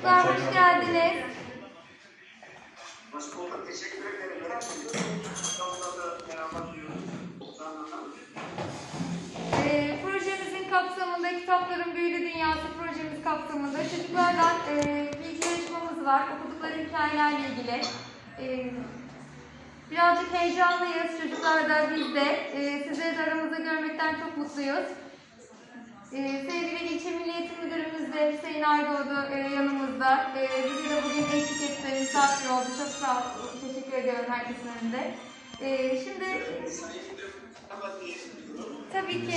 Çocuklar hoş geldiniz. Hoş bulduk. Teşekkür ederim. Projemizin kapsamında Kitapların Büyülü Dünyası projemiz kapsamında çocuklarla e, bilgi yarışmamız var. Okudukları hikayelerle ilgili. Ee, birazcık heyecanlıyız. Çocuklar da biz de. Ee, sizleri de aramızda görmekten çok mutluyuz. Ee, sevgili İlçe Milli Eğitim Müdürümüz de Hüseyin Aydoğdu e, yanımızda. Ee, bizi de bugün eşlik etti, misafir oldu. Çok sağ ol. Teşekkür ediyorum herkesin önünde. Ee, şimdi tabii ki.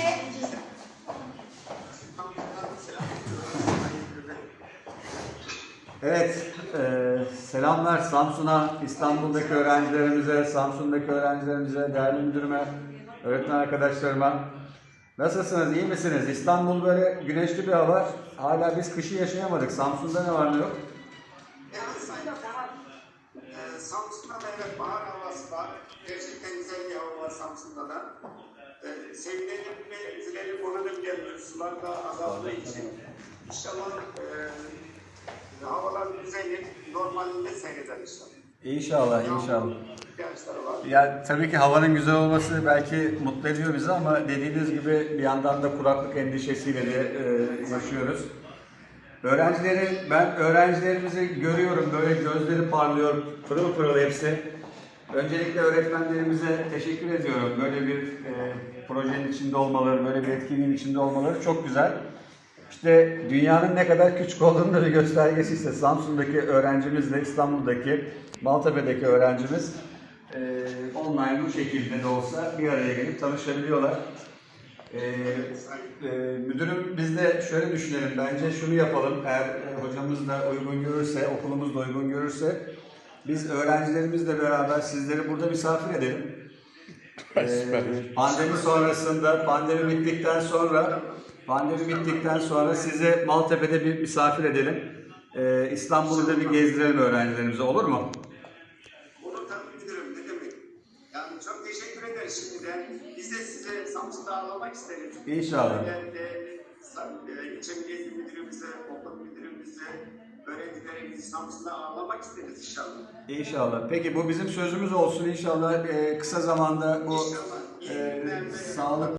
Evet, e, selamlar Samsun'a, İstanbul'daki öğrencilerimize, Samsun'daki öğrencilerimize, değerli müdürüme, öğretmen arkadaşlarıma. Nasılsınız, iyi misiniz? İstanbul böyle güneşli bir hava. Hala biz kışı yaşayamadık. Samsun'da ne var ne yok? Evet Sayın. Ee, Samsun'da da evet bahar havası var. Gerçekten güzel bir hava var Samsun'da da. Ee, sevinelim ve üzülelim ona da bilemiyoruz. Sular da azaldığı için. İnşallah e, havalar düzelir. Normalinde seyreder inşallah. İnşallah, inşallah. Var. Ya tabii ki havanın güzel olması belki mutlu ediyor bizi ama dediğiniz gibi bir yandan da kuraklık endişesiyle de e, yaşıyoruz. Öğrencileri, ben öğrencilerimizi görüyorum böyle gözleri parlıyor, pırıl pırıl hepsi. Öncelikle öğretmenlerimize teşekkür ediyorum. Böyle bir e, projenin içinde olmaları, böyle bir etkinliğin içinde olmaları çok güzel. İşte dünyanın ne kadar küçük olduğunu da bir göstergesi ise Samsun'daki öğrencimizle İstanbul'daki Maltepe'deki öğrencimiz e, online bu şekilde de olsa bir araya gelip tanışabiliyorlar. E, e, müdürüm biz de şöyle düşünelim bence şunu yapalım eğer hocamız da uygun görürse okulumuz da uygun görürse biz öğrencilerimizle beraber sizleri burada misafir edelim. Ee, pandemi sonrasında, pandemi bittikten sonra, pandemi bittikten sonra sizi Maltepe'de bir misafir edelim. Ee, İstanbul'u da bir gezdirelim öğrencilerimize olur mu? Müdürüm ne demek. Yani çok teşekkür ederiz şimdiden. Biz de size Samsun'da ağırlamak isteriz. İnşallah. Özellikle e, ilçe milli eğitim müdürümüze, okul müdürümüze, öğrencilerimizi Samsun'da ağırlamak isteriz inşallah. İnşallah. Peki bu bizim sözümüz olsun inşallah. Ee, kısa zamanda bu İnşallah. E, sağlık